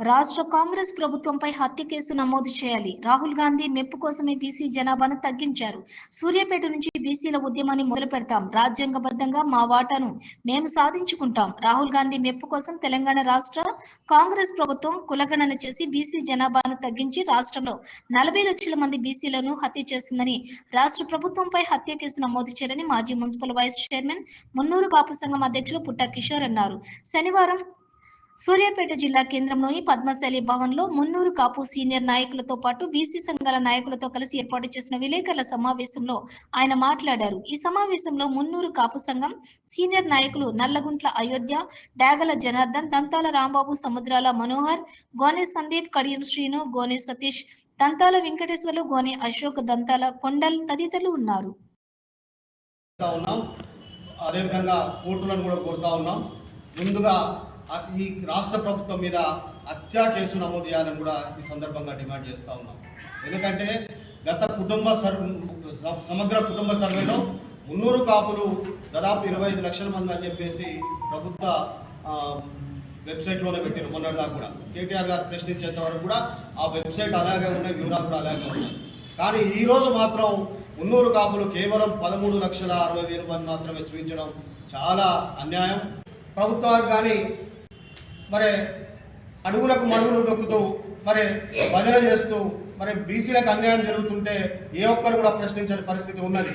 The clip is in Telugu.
రాష్ట్ర కాంగ్రెస్ ప్రభుత్వంపై హత్య కేసు నమోదు చేయాలి. రాహుల్ గాంధీ మెప్పు కోసమే బీసీ జనాభాను తగ్గించారు. సూర్యాపేట నుంచి బీసీల ఉద్యమాన్ని మొదలు పెడతాం. రాజ్యాంగబద్ధంగా మా వాటాను మేము సాధించుకుంటాం. రాహుల్ గాంధీ మెప్పు కోసం తెలంగాణ రాష్ట్ర కాంగ్రెస్ ప్రభుత్వం కులగణన చేసి బీసీ జనాభాను తగ్గించి రాష్ట్రంలో నలభై లక్షల మంది బీసీలను హత్య చేసిందని రాష్ట్ర ప్రభుత్వంపై హత్య కేసు నమోదు చేయాలని మాజీ మున్సిపల్ వైస్ చైర్మన్ మున్నూరు బాపు సంఘం అధ్యక్షులు పుట్ట కిషోర్ అన్నారు. శనివారం సూర్యాపేట జిల్లా కేంద్రంలోని పద్మశాలి భవన్లో మున్నూరు కాపు సీనియర్ నాయకులతో పాటు బీసీ సంఘాల నాయకులతో కలిసి ఏర్పాటు చేసిన విలేకరుల సమావేశంలో ఆయన మాట్లాడారు. ఈ సమావేశంలో మున్నూరు కాపు సంఘం సీనియర్ నాయకులు నల్లగుంట్ల అయోధ్య డాగల జనార్దన్ దంతాల రాంబాబు సముద్రాల మనోహర్ గోనె సందీప్ కడియం శ్రీను గోనె సతీష్ దంతాల వెంకటేశ్వర్లు గోనె అశోక్ దంతాల కొండల్ తదితరులు ఉన్నారు. అదేవిధంగా కోర్టులను కూడా కోరుతా ఉన్నాం. ముందుగా ఈ రాష్ట్ర ప్రభుత్వం మీద హత్యా కేసు నమోదు చేయాలని కూడా ఈ సందర్భంగా డిమాండ్ చేస్తూ ఉన్నాం. ఎందుకంటే గత కుటుంబ సర్వ స- సమగ్ర కుటుంబ సర్వేలో మున్నూరు కాపులు దాదాపు ఇరవై ఐదు లక్షల మంది అని చెప్పేసి ప్రభుత్వ వెబ్సైట్లోనే పెట్టారు మొన్నటిదాకా కూడా. కేటీఆర్ గారు ప్రశ్నించేంత వరకు కూడా ఆ వెబ్సైట్ అలాగే ఉన్నాయి వివరాలు కూడా అలాగే ఉన్నాయి. కానీ ఈరోజు మాత్రం మున్నూరు కాపులు కేవలం పదమూడు లక్షల అరవై వేల మంది మాత్రమే చూపించడం చాలా అన్యాయం. ప్రభుత్వానికి కానీ మరి అడుగులకు మడుగులు నొక్కుతూ మరి భజన చేస్తూ మరి బీసీలకు అన్యాయం జరుగుతుంటే ఏ ఒక్కరు కూడా ప్రశ్నించని పరిస్థితి ఉన్నది.